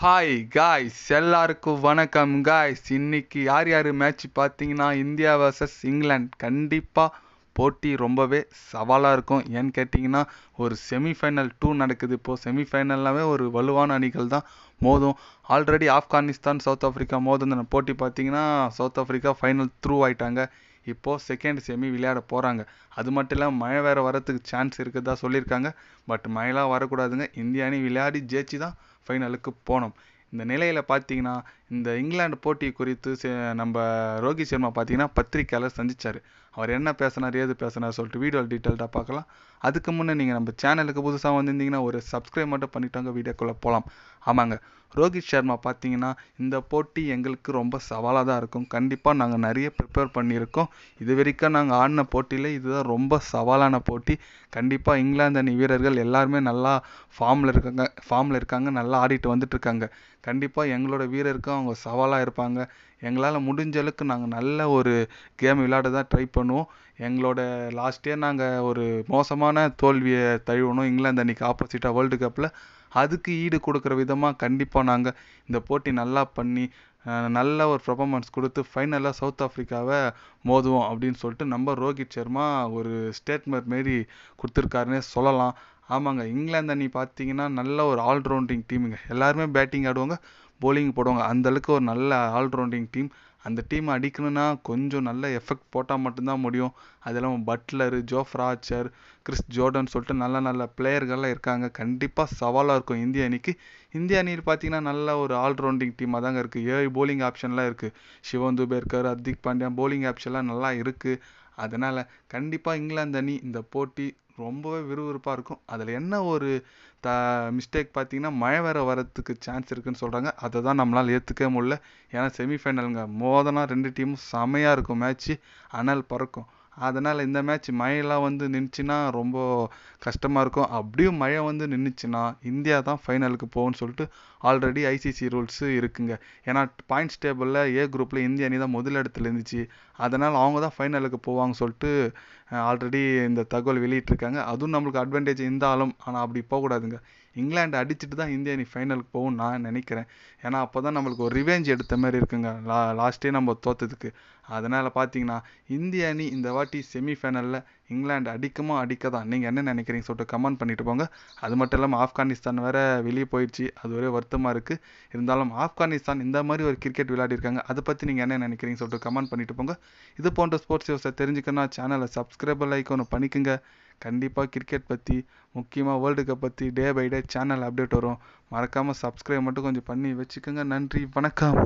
Hi guys எல்லாருக்கும் வணக்கம் guys இன்னைக்கு யார் யார் மேட்ச் பார்த்தீங்கன்னா இந்தியா வர்சஸ் இங்கிலாந்து கண்டிப்பாக போட்டி ரொம்பவே சவாலாக இருக்கும். ஏன்னு கேட்டிங்கன்னா ஒரு செமிஃபைனல் டூ நடக்குது. இப்போது செமிஃபைனல்னாவே ஒரு வலுவான அணிகள் தான் மோதும். ஆல்ரெடி ஆப்கானிஸ்தான் சவுத் ஆஃப்ரிக்கா மோதுன போட்டி பார்த்தீங்கன்னா சவுத் ஆஃப்ரிக்கா ஃபைனல் த்ரூ ஆயிட்டாங்க. இப்போது செகண்ட் செமி விளையாட போகிறாங்க அது மட்டும் இல்லாமல் மழை வேறு வரத்துக்கு சான்ஸ் இருக்குதா சொல்லியிருக்காங்க. பட் மழைலாம் வரக்கூடாதுங்க. இந்திய அணி விளையாடி ஜெயிச்சு தான் ஃபைனலுக்கு போனோம். இந்த நிலையில் பார்த்தீங்கன்னா இந்த இங்கிலாந்து போட்டி குறித்து சே நம்ம ரோஹித் சர்மா பார்த்தீங்கன்னா பத்திரிக்கையாளர் சந்திச்சார். அவர் என்ன பேசினார் ஏது பேசினார் சொல்லிட்டு வீடியோ டீட்டெயில்டாக பார்க்கலாம். அதுக்கு முன்னே நீங்கள் நம்ம சேனலுக்கு புதுசாக வந்திருந்தீங்கன்னா ஒரு சப்ஸ்கிரைப் மட்டும் பண்ணிட்டாங்க வீடியோக்குள்ளே போகலாம் ஆமாங்க ரோஹித் சர்மா பார்த்தீங்கன்னா இந்த போட்டி எங்களுக்கு ரொம்ப சவாலாக தான் இருக்கும். கண்டிப்பாக நாங்கள் நிறைய ப்ரிப்பேர் பண்ணியிருக்கோம். இது வரைக்கும் நாங்கள் ஆடின போட்டியில் இதுதான் ரொம்ப சவாலான போட்டி. கண்டிப்பாக இங்கிலாந்து அணி வீரர்கள் எல்லாருமே நல்லா ஃபார்மில் இருக்காங்க ஃபார்மில் இருக்காங்க நல்லா ஆடிட்டு வந்துட்டு இருக்காங்க. கண்டிப்பாக எங்களோட வீரருக்கும் அவங்க சவாலாக இருப்பாங்க. எங்களால் முடிஞ்ச அளவுக்கு நாங்கள் நல்ல ஒரு கேம் விளையாட தான் ட்ரை பண்ணுவோம். எங்களோட லாஸ்ட் இயர் நாங்கள் ஒரு மோசமான தோல்வியை தழுவணும் இங்கிலாந்து அன்னைக்கு ஆப்போசிட்டாக வேர்ல்டு கப்பில் அதுக்கு ஈடு கொடுக்குற விதமாக கண்டிப்பாக நாங்கள் இந்த போட்டி நல்லா பண்ணி நல்ல ஒரு பர்ஃபாமன்ஸ் கொடுத்து ஃபைனலாக சவுத் ஆஃப்ரிக்காவை மோதுவோம் அப்படின்னு சொல்லிட்டு நம்ம ரோஹித் சர்மா ஒரு ஸ்டேட்மெண்ட் மாரி கொடுத்துருக்காருன்னே சொல்லலாம். ஆமாங்க இங்கிலாந்து அணி பார்த்தீங்கன்னா நல்ல ஒரு ஆல்ரவுண்டிங் டீமுங்க எல்லாருமே பேட்டிங் ஆடுவாங்க. போலிங் போடுவாங்க. அந்தளவுக்கு ஒரு நல்ல ஆல்ரவுண்டிங் டீம் அந்த டீம் அடிக்கணும்னா கொஞ்சம் நல்ல எஃபெக்ட் போட்டால் மட்டும்தான் முடியும். அது இல்லாமல் Buttler Jofra Archer Chris Jordan சொல்லிட்டு நல்ல நல்ல பிளேயர்கள்லாம் இருக்காங்க. கண்டிப்பாக சவாலாக இருக்கும் இந்திய அணிக்கு. இந்திய அணியில் பார்த்தீங்கன்னா நல்ல ஒரு ஆல்ரவுண்டிங் டீமாக தாங்க இருக்குது ஏழு போலிங் ஆப்ஷன்லாம் இருக்குது சிவன் துபே இருக்கார் ஹர்திக் பாண்டியா போலிங் ஆப்ஷன்லாம் நல்லா இருக்குது அதனால் கண்டிப்பாக இங்கிலாந்து அணி இந்த போட்டி ரொம்பவே விறுவிறுப்பாக இருக்கும். அதில் என்ன ஒரு த மிஸ்டேக் பார்த்தீங்கன்னா மழை வேறு வரத்துக்கு சான்ஸ் இருக்குன்னு சொல்கிறாங்க அதை தான் நம்மளால் ஏற்றுக்கவே முடியல. ஏன்னா செமிஃபைனலுங்க மோதனா ரெண்டு டீமும் செமையாக இருக்கும் மேட்ச்சு அனல் பறக்கும். அதனால் இந்த மேட்ச் மழையெல்லாம் வந்து நின்றுச்சுன்னா ரொம்ப கஷ்டமாக இருக்கும். அப்படியும் மழை வந்து நின்றுச்சுன்னா இந்தியா தான் ஃபைனலுக்கு போகும்னு சொல்லிட்டு ஆல்ரெடி ஐசிசி ரூல்ஸு இருக்குங்க. ஏன்னா பாயிண்ட்ஸ் டேபிளில் ஏ குரூப்பில் இந்திய அணி தான் முதல் இடத்துல இருந்துச்சு. அதனால் அவங்க தான் ஃபைனலுக்கு போவாங்க சொல்லிட்டு ஆல்ரெடி இந்த தகவல் வெளியிட்டிருக்காங்க. அதுவும் நம்மளுக்கு அட்வான்டேஜ் இருந்தாலும் ஆனால் அப்படி போகக்கூடாதுங்க. இங்கிலாண்டை அடிச்சுட்டு தான் இந்திய அணி ஃபைனலுக்கு போகும் நான் நினைக்கிறேன். ஏன்னா அப்போ தான் நம்மளுக்கு ஒரு ரிவெஞ்ச் எடுத்த மாதிரி இருக்குங்க. லா லாஸ்ட்டே நம்ம தோத்ததுக்கு. அதனால் பார்த்தீங்கன்னா இந்திய அணி இந்த வாட்டி செமிஃபைனலில் இங்கிலாந்து அடிக்குமா அடிக்க தான் நீங்கள் என்ன நினைக்கிறீங்க? சொல்லிட்டு கமெண்ட் பண்ணிட்டு போங்க. அது மட்டும் இல்லாமல் ஆப்கானிஸ்தான் வேறு வெளியே போயிடுச்சு. அது ஒரே வருத்தமாக இருக்குது இருந்தாலும் ஆப்கானிஸ்தான் இந்த மாதிரி ஒரு கிரிக்கெட் விளையாடிருக்காங்க அதை பற்றி நீங்கள் என்ன நினைக்கிறீங்க சொல்லிட்டு கமெண்ட் பண்ணிட்டு போங்க. இது போன்ற ஸ்போர்ட்ஸ் யோசை தெரிஞ்சுக்கணும் சேனலை சப்ஸ்கிரைபர் லைக் ஒன்று பண்ணிக்கோங்க. கண்டிப்பாக கிரிக்கெட் பற்றி முக்கியமாக வேர்ல்டு கப் பற்றி day by day channel update வரும். மறக்காமல் சப்ஸ்கிரைப் மட்டும் கொஞ்சம் பண்ணி வச்சுக்கோங்க. நன்றி வணக்கம்.